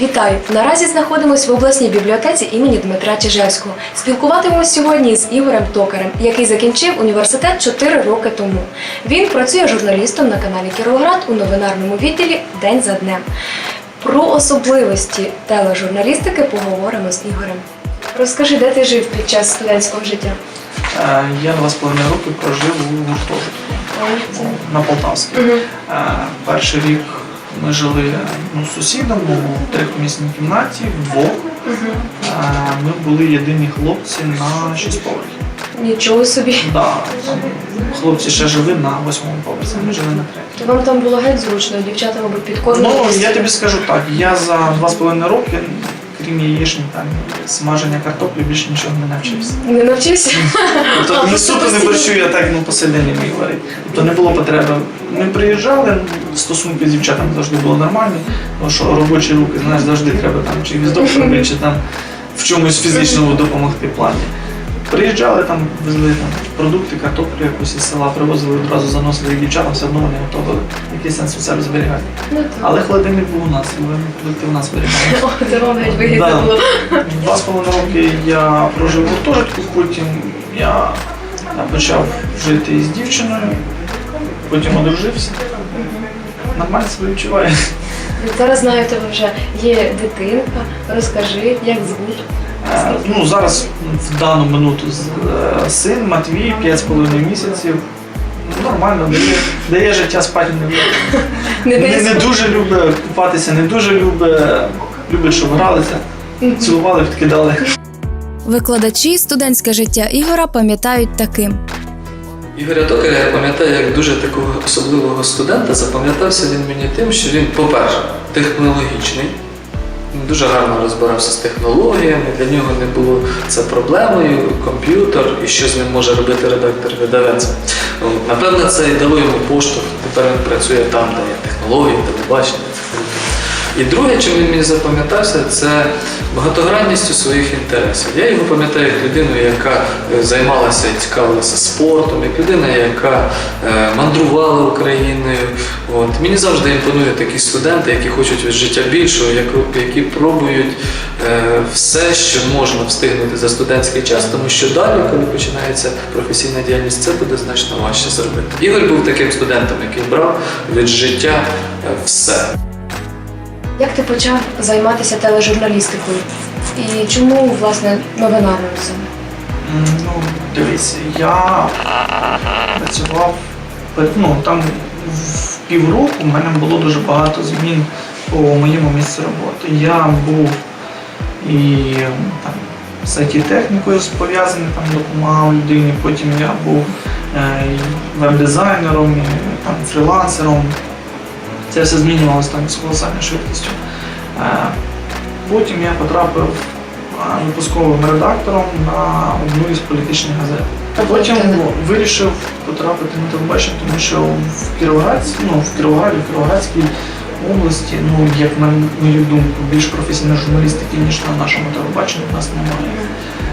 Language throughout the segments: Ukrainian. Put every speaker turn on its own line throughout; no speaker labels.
Вітаю! Наразі знаходимося в обласній бібліотеці імені Дмитра Чижевського. Спілкуватимемось сьогодні з Ігорем Токарем, який закінчив університет 4 роки тому. Він працює журналістом на каналі Кіровоград у новинарному відділі День за днем. Про особливості тележурналістики поговоримо з Ігорем. Розкажи, де ти жив під час студентського життя?
Е, Я два з половиною роки прожив у гуртожитку на Полтавській. Е, Перший рік ми жили ну, з сусідом у трьохмісній кімнаті, вдвох. Е, Ми були єдині хлопці на шість поверхів.
Нічого собі.
Да, там хлопці ще жили на восьмому поверсі, ми жили на третьому.
Вам там було геть зручно, дівчата, мабуть, підкормили.
Ну, я тобі скажу так, я за два з половиною роки, крім яєчні там смаження картоплі, більше нічого не навчився.
Не навчився?
Тобто не суто не борщу, я так ну посередині міг варити. Тобто не було потреби. Ми приїжджали, стосунки з дівчатами завжди були нормальні, тому що робочі руки, знаєш, завжди треба там чи віздок робити, чи там в чомусь фізичному допомогти плані. Приїжджали там, везли там продукти, картоплю якусь із села, привозили одразу заносили їх дівчатам, все одно вони готували. Який сенс у себе зберігати.
Ну.
Але холодильник був у нас, вони продукти в нас зберігали.
О, це вам геть вигідно було.
Два з половиною роки я прожив у гуртожитку, потім я почав жити із дівчиною, потім одружився. Нормально себе відчуваю.
Зараз знаю, у тебе вже є дитинка. Розкажи, як звуть.
Ну, зараз в дану минуту е, син Матвій, 5,5 місяців. Нормально, дає, дає життя спати не.
Не
Не, не дуже любить купатися, не дуже любить, любить, щоб гралися, цілували, підкидали.
Викладачі студентське життя Ігора пам'ятають таким.
Ігоря Токаря я пам'ятаю як дуже такого особливого студента. Запам'ятався він мені тим, що він, по-перше, технологічний. Дуже гарно розбирався з технологіями, для нього не було це проблемою, комп'ютер і що з ним може робити редактор видавець. Напевно, це і дало йому поштовх. Тепер він працює там, де є технології, телебачення. І друге, чим він мені запам'ятався, це багатогранністю своїх інтересів. Я його пам'ятаю як людину, яка е, займалася і цікавилася спортом, як людина, яка е, мандрувала Україною. От. Мені завжди імпонують такі студенти, які хочуть від життя більшого, як- які пробують е, все, що можна встигнути за студентський час, тому що далі, коли починається професійна діяльність, це буде значно важче зробити. Ігор був таким студентом, який брав від життя все.
Як ти почав займатися тележурналістикою? І чому, власне, новинарним саме?
Ну, дивись, я працював ну, там в півроку в мене було дуже багато змін по моєму місцю роботи. Я був і там, з IT-технікою пов'язаний, там допомагав людині, потім я був е, веб-дизайнером, і, там, фрілансером. Це все змінювалося там з колосальною швидкістю. Е, Потім я потрапив випусковим редактором на одну із політичних газет. Потім вирішив потрапити на телебачення, тому що в Кіровоградській, ну, в Кіровограді, в Кіровоградській області, ну, як на мою думку, більш професійної журналістики, ніж на нашому телебаченні, в нас немає.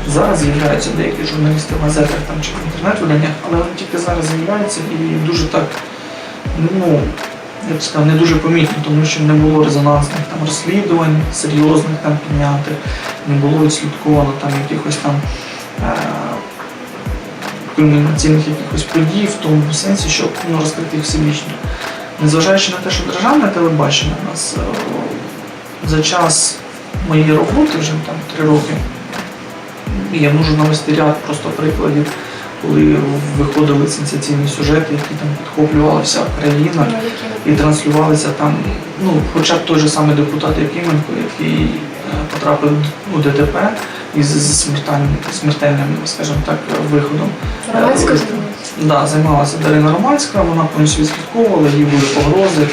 Зараз з'являються деякі журналісти в газетах там, чи в інтернет-виданнях, але вони тільки зараз з'являються і дуже так, ну, я б сказав, не дуже помітно, тому що не було резонансних там розслідувань, серйозних там піднятих, не було відслідковано там якихось там е- кульмінаційних якихось подій в тому сенсі, щоб ну, розкрити їх всебічно. Незважаючи на те, що державне телебачення у нас е, за час моєї роботи, вже там три роки, я можу навести ряд просто прикладів, коли виходили сенсаційні сюжети, які там підхоплювала вся країна
Ну,
і транслювалися там, ну, хоча б той же самий депутат Якименко, який е, потрапив у ДТП із смертельним, смертельним, скажімо так, виходом.
Романська
Е,
займалася?
Да, займалася Дарина Романська, вона повністю відслідковувала, їй були погрози,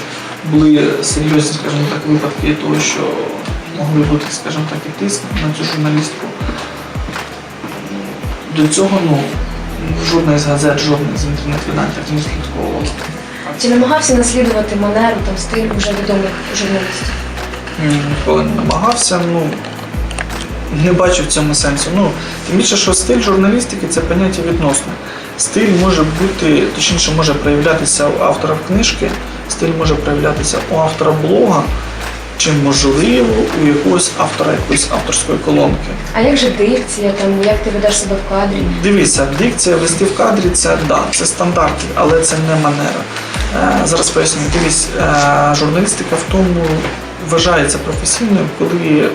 були серйозні, скажімо так, випадки того, що могли бути, скажімо так, і тиск на цю журналістку. До цього ну, жодна з газет, жодна з інтернет-видань не слідковувала.
Чи намагався наслідувати манеру, там, стиль уже відомих журналістів?
Ні, ніколи не намагався. Ну, не бачу в цьому сенсу. Ну, тим більше, що стиль журналістики це поняття відносне. Стиль може бути, точніше, може проявлятися у автора книжки, стиль може проявлятися у автора блога, чи можливо у якогось автора якоїсь авторської колонки.
А як же дикція, там, як ти ведеш себе в кадрі?
Дивіться, дикція вести в кадрі це да, це стандарти, але це не манера. Е, зараз поясню. Дивіться, е, журналістика в тому вважається професійною, коли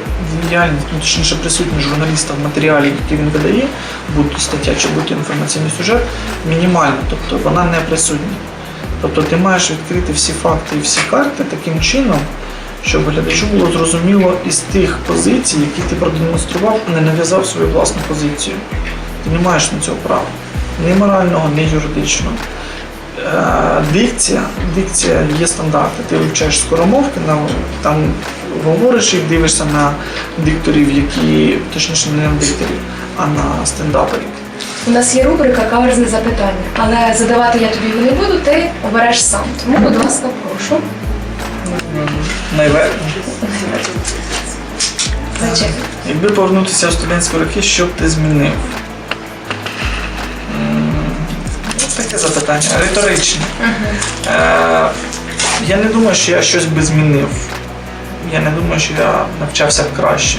діяльність, ну, точніше присутність журналіста в матеріалі, який він видає, будь то стаття чи будь то інформаційний сюжет, мінімальна, тобто вона не присутня. Тобто ти маєш відкрити всі факти і всі карти таким чином, щоб глядачу було зрозуміло із тих позицій, які ти продемонстрував, не нав'язав свою власну позицію. Ти не маєш на цього права. Ні морального, ні юридичного. Е, Дикція, дикція є стандарти. Ти вивчаєш скоромовки, там говориш їх, дивишся на дикторів, які, точніше, не на дикторів, а на стендаперів.
У нас є рубрика каверзне запитання, але задавати я тобі його не буду, ти обереш сам. Тому, будь ласка, прошу.
Найверно.
Зачекай.
Якби повернутися в студентські роки, що б ти змінив? Таке запитання, риторичне. Е, я не думаю, що я щось би змінив. Я не думаю, що я навчався б краще.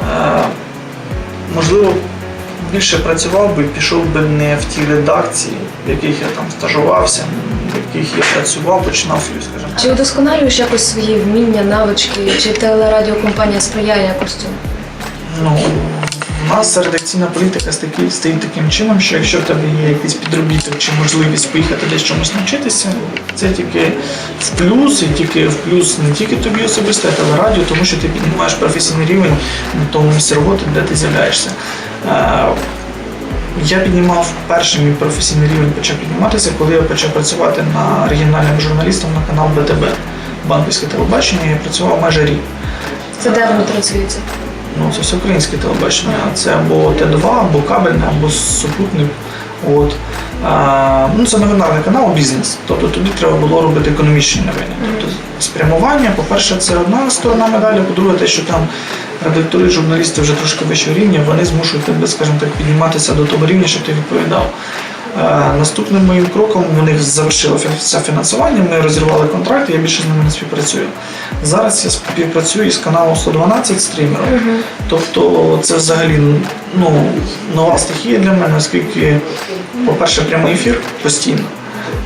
Е, можливо, більше працював би, пішов би не в ті редакції, в яких я там стажувався, в яких я працював, починав свою, скажімо.
Чи удосконалюєш якось свої вміння, навички, чи телерадіокомпанія сприяє якось цьому?
Ну, у нас редакційна політика стоїть, таким чином, що якщо в тебе є якийсь підробіток чи можливість поїхати десь чомусь навчитися, це тільки в плюс, і тільки в плюс не тільки тобі особисто, а телерадіо, тому що ти піднімаєш професійний рівень на тому місці роботи, де ти з'являєшся. Я піднімав перший мій професійний рівень почав підніматися, коли я почав працювати на регіональним журналістом на канал БТБ, банківське телебачення. Я працював майже рік.
Це де воно транслюється?
Ну, це все українське телебачення. Це або Т2, або кабельне, або супутник. От. А, ну, це новинарний канал, бізнес. Тобто тобі треба було робити економічні новини. Тобто спрямування, по-перше, це одна сторона медалі, по-друге, те, що там редактори, журналісти вже трошки вищого рівня, вони змушують тебе, скажімо так, підніматися до того рівня, щоб ти відповідав. Е, Наступним моїм кроком у них завершилося фінансування, ми розірвали контракт, я більше з ними не співпрацюю. Зараз я співпрацюю із каналом 112 стрімером. Тобто це взагалі ну, нова стихія для мене, оскільки, по-перше, прямий ефір постійно.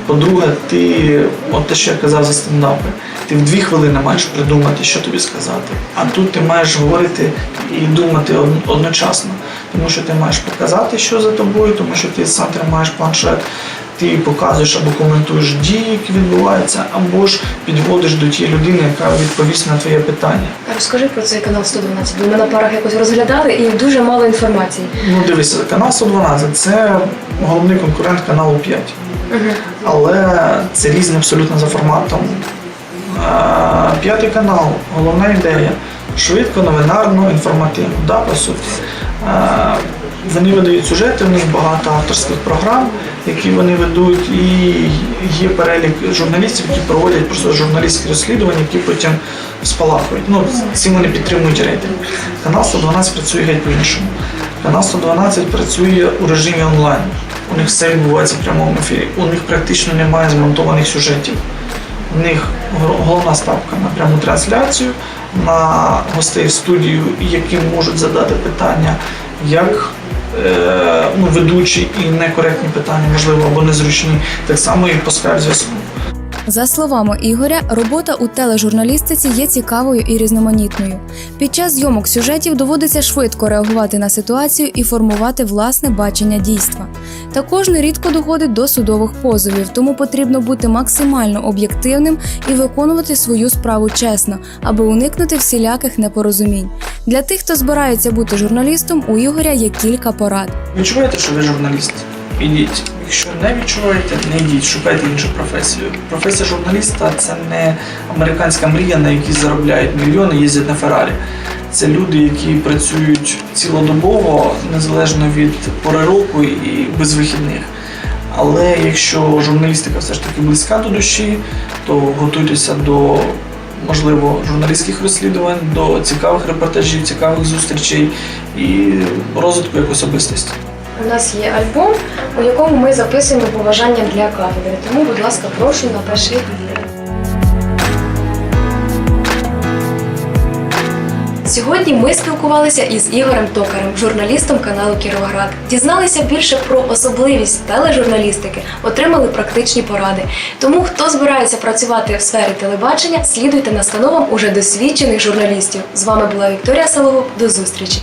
По-друге, ти, от те, що я казав за стендапи, ти в дві хвилини маєш придумати, що тобі сказати. А тут ти маєш говорити і думати одночасно, тому що ти маєш показати, що за тобою, тому що ти сам тримаєш планшет, ти показуєш або коментуєш дії, які відбуваються, або ж підводиш до тієї людини, яка відповість на твоє питання.
Розкажи про цей канал 112, бо ми на парах якось розглядали і дуже мало інформації.
Ну, дивися, канал 112 це головний конкурент каналу 5. Але це різні абсолютно за форматом. П'ятий канал, головна ідея. Швидко, новинарно, інформативно. Да, по суті. Вони видають сюжети, в них багато авторських програм, які вони ведуть, і є перелік журналістів, які проводять просто журналістські розслідування, які потім спалахують. Ну, цим вони підтримують рейтинг. Канал 112 працює геть по-іншому. Канал 112 працює у режимі онлайн. У них все відбувається в прямому ефірі. У них практично немає змонтованих сюжетів. У них головна ставка на пряму трансляцію, на гостей в студію, які можуть задати питання, як е, ну, ведучі і некоректні питання, можливо, або незручні, так само і по скайп-зв'язку.
За словами Ігоря, робота у тележурналістиці є цікавою і різноманітною. Під час зйомок сюжетів доводиться швидко реагувати на ситуацію і формувати власне бачення дійства. Також нерідко доходить до судових позовів, тому потрібно бути максимально об'єктивним і виконувати свою справу чесно, аби уникнути всіляких непорозумінь. Для тих, хто збирається бути журналістом, у Ігоря є кілька порад.
Відчуваєте, що ви журналіст? Ідіть. Якщо не відчуваєте, не йдіть, шукайте іншу професію. Професія журналіста це не американська мрія, на якій заробляють мільйони, їздять на Феррарі. Це люди, які працюють цілодобово, незалежно від пори року і без вихідних. Але якщо журналістика все ж таки близька до душі, то готуйтеся до можливо журналістських розслідувань, до цікавих репортажів, цікавих зустрічей і розвитку як особистості.
У нас є альбом, у якому ми записуємо побажання для кафедри. Тому, будь ласка, прошу на перший Сьогодні ми спілкувалися із Ігорем Токарем, журналістом каналу Кіровоград. Дізналися більше про особливість тележурналістики, отримали практичні поради. Тому, хто збирається працювати в сфері телебачення, слідуйте настановам уже досвідчених журналістів. З вами була Вікторія Сологуб. До зустрічі!